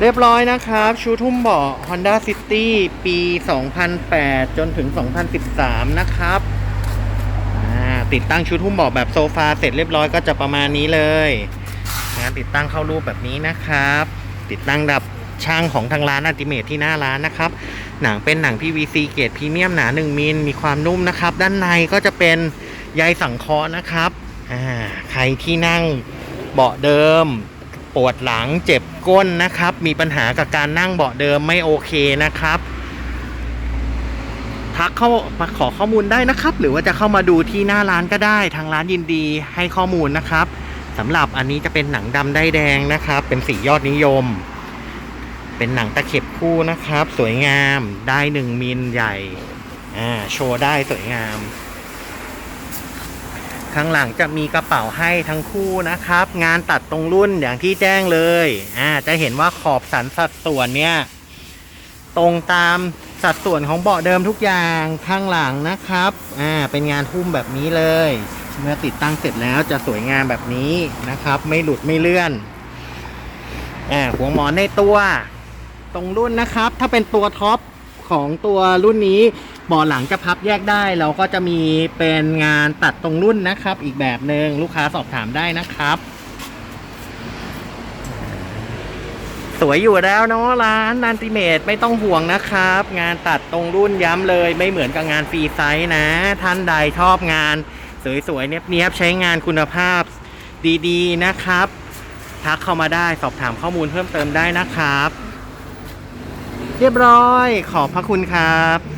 เรียบร้อยนะครับ ชูทุ่มเบาะ Honda City ปี 2008 จนถึง 2013 นะครับ ติดตั้งชุดหุ้มเบาะแบบโซฟาเสร็จเรียบร้อยก็จะประมาณนี้เลย งานติดตั้งเข้ารูปแบบนี้นะครับ ติดตั้งดับช่างของทางร้านอัติเมทที่หน้าร้านนะครับ หนังเป็นหนัง PVC เกรดพรีเมียมหนา 1มิลมีความนุ่มนะครับ ด้านในก็จะเป็นใยสังเคราะห์นะครับใครที่นั่งเบาะเดิม ปวดหลังเจ็บก้นนะครับ มีปัญหากับการนั่งเบาะเดิมไม่โอเคนะครับทักเข้ามาขอข้อมูลได้นะครับ หรือว่าจะเข้ามาดูที่หน้าร้านก็ได้ทางร้านยินดีให้ข้อมูลนะครับสำหรับอันนี้จะเป็นหนังดำได้แดงนะครับ เป็นสียอดนิยม เป็นหนังตะเข็บคู่นะครับ สวยงามได้หนึ่งมิลใหญ่อ่าโชว์ได้สวยงาม ข้างหลังจะมีกระเป๋าให้ทั้งคู่นะครับ งานตัดตรงรุ่นอย่างที่แจ้งเลยอ่าจะเห็นว่าขอบสันสัดส่วนเนี่ยตรงตามสัดส่วนของเบาะเดิมทุกอย่างข้างหลังนะครับอ่าเป็นงานหุ้มแบบนี้เลย เมื่อติดตั้งเสร็จแล้วจะสวยงามแบบนี้นะครับ ไม่หลุดไม่เลื่อนอ่าหัวหมอนในตัว ตรงรุ่นนะครับ ถ้าเป็นตัวท็อปของตัวรุ่นนี้ เบาะหลังจะพับแยกได้เราก็จะมีเป็นงานตัดตรงรุ่นนะครับ อีกแบบหนึ่งลูกค้าสอบถามได้นะครับ สวยอยู่แล้วเนาะร้านนันติเมตไม่ต้องห่วงนะครับ งานตัดตรงรุ่นย้ำเลยไม่เหมือนกับงานฟรีไซส์นะ ท่านใดชอบงาน สวยๆเนี้ยบๆใช้งานคุณภาพดีๆนะครับทักเข้ามาได้สอบถามข้อมูลเพิ่มเติมได้นะครับ เรียบร้อยขอบพระคุณครับ